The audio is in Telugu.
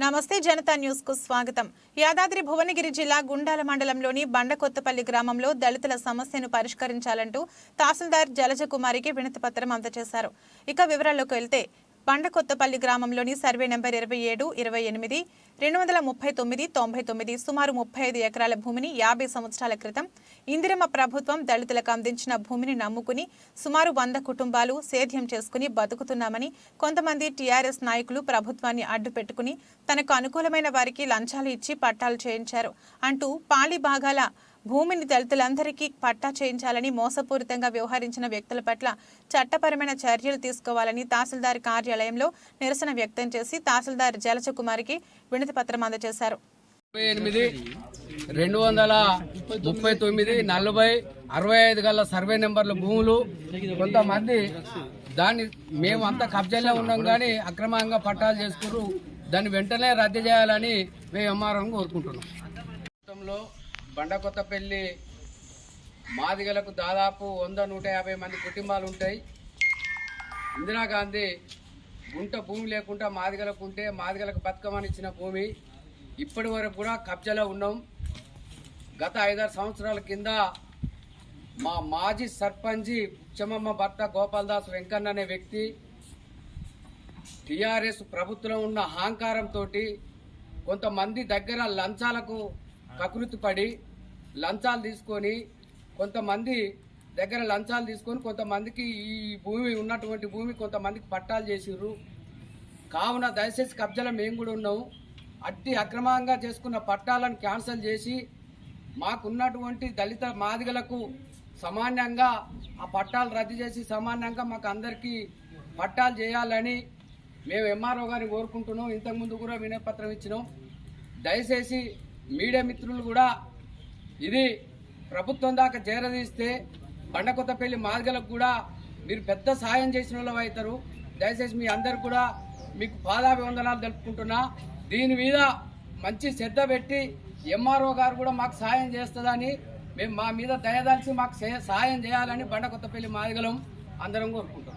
నమస్తే జనతా న్యూస్కు స్వాగతం. యాదాద్రి భువనగిరి జిల్లా గుండాల మండలంలోని బండకొత్తపల్లి గ్రామంలో దళితుల సమస్యను పరిష్కరించాలంటూ తహసీల్దార్ జలజకుమారికి వినతి పత్రం అందజేశారు. ఇక వివరాల్లోకి వెళ్తే బండకొత్తపల్లి గ్రామంలోని సర్వే నెంబర్ ఇరవై ఏడు ఇరవై ఎనిమిది రెండు వందల ముప్పై తొమ్మిది తొంభై తొమ్మిది సుమారు ముప్పై ఐదు ఎకరాల భూమిని యాభై సంవత్సరాల క్రితం ఇందిరమ్మ ప్రభుత్వం దళితులకు అందించిన భూమిని నమ్ముకుని సుమారు వంద కుటుంబాలు సేద్యం చేసుకుని బతుకుతున్నామని కొంతమంది టీఆర్ఎస్ నాయకులు ప్రభుత్వాన్ని అడ్డు పెట్టుకుని తనకు అనుకూలమైన వారికి లంచాలు ఇచ్చి పట్టాలు చేయించారు అంటూ పాలి భాగాల భూమిని దళితులందరికీ పట్టా చేయించాలని మోసపూరితంగా వ్యవహరించిన వ్యక్తుల పట్ల చట్టపరమైన చర్యలు తీసుకోవాలని తహసీల్దార్ కార్యాలయంలో నిరసన వ్యక్తం చేసి తహసీల్దార్ జలచకుమారికి వినతి పత్రం అందజేశారు. ఎనిమిది రెండు వందల ముప్పై తొమ్మిది నలభై అరవై ఐదు గల సర్వే నెంబర్ల భూములు. కొంతమంది దాన్ని మేము కబ్జాలో ఉన్నాం కానీ అక్రమంగా పట్టాలు చేసుకున్నారు దాన్ని వెంటనే రద్దు చేయాలని మేము ఎంఆర్ఓని కోరుకుంటున్నాం. బండకొత్తపల్లి మాదిగలకు దాదాపు వంద నూట యాభై మంది కుటుంబాలు ఉంటాయి. ఇందిరాగాంధీ గుంట భూమి లేకుండా మాదిగలకు ఉంటే మాదిగలకు బతుకమని ఇచ్చిన భూమి. ఇప్పటి వరకు కూడా కబ్జాలో ఉన్నాం. గత ఐదారు సంవత్సరాల కింద మా మాజీ సర్పంచి ఉచ్చమమ్మ భర్త గోపాల్దాస్ వెంకన్న అనే వ్యక్తి టీఆర్ఎస్ ప్రభుత్వంలో ఉన్న అహంకారంతో కొంతమంది దగ్గర లంచాలకు కకృతి పడి లంచాలు తీసుకొని కొంతమంది దగ్గర లంచాలు తీసుకొని కొంతమందికి ఈ భూమి ఉన్నటువంటి భూమి కొంతమందికి పట్టాలు చేసిర్రు. కావున దయచేసి కబ్జాలో మేము కూడా ఉన్నాము అట్టి అక్రమంగా చేసుకున్న పట్టాలను క్యాన్సిల్ చేసి మాకున్నటువంటి దళిత మాదిగలకు సమానంగా ఆ పట్టాలు రద్దు చేసి సమానంగా మాకు అందరికీ పట్టాలు చేయాలని మేము ఎంఆర్ఓ గారిని కోరుకుంటున్నాం. ఇంతకుముందు కూడా వినయపత్రం ఇచ్చినాం. దయచేసి మీడియా మిత్రులు కూడా ఇది ప్రభుత్వం దాకా చేరదీస్తే బండకొత్తపల్లి మార్గలకు కూడా మీరు పెద్ద సాయం చేసిన వాళ్ళు అవుతారు. దయచేసి మీ అందరు కూడా మీకు పాదాభివందనాలు తెలుపుకుంటున్నా. దీని మీద మంచి శ్రద్ధ పెట్టి ఎంఆర్ఓ గారు కూడా మాకు సాయం చేస్తుందని మేము మా మీద దయదాల్చి మాకు సహాయం సాయం చేయాలని బండకొత్తపల్లి మాదిగలం అందరం కోరుకుంటున్నాం.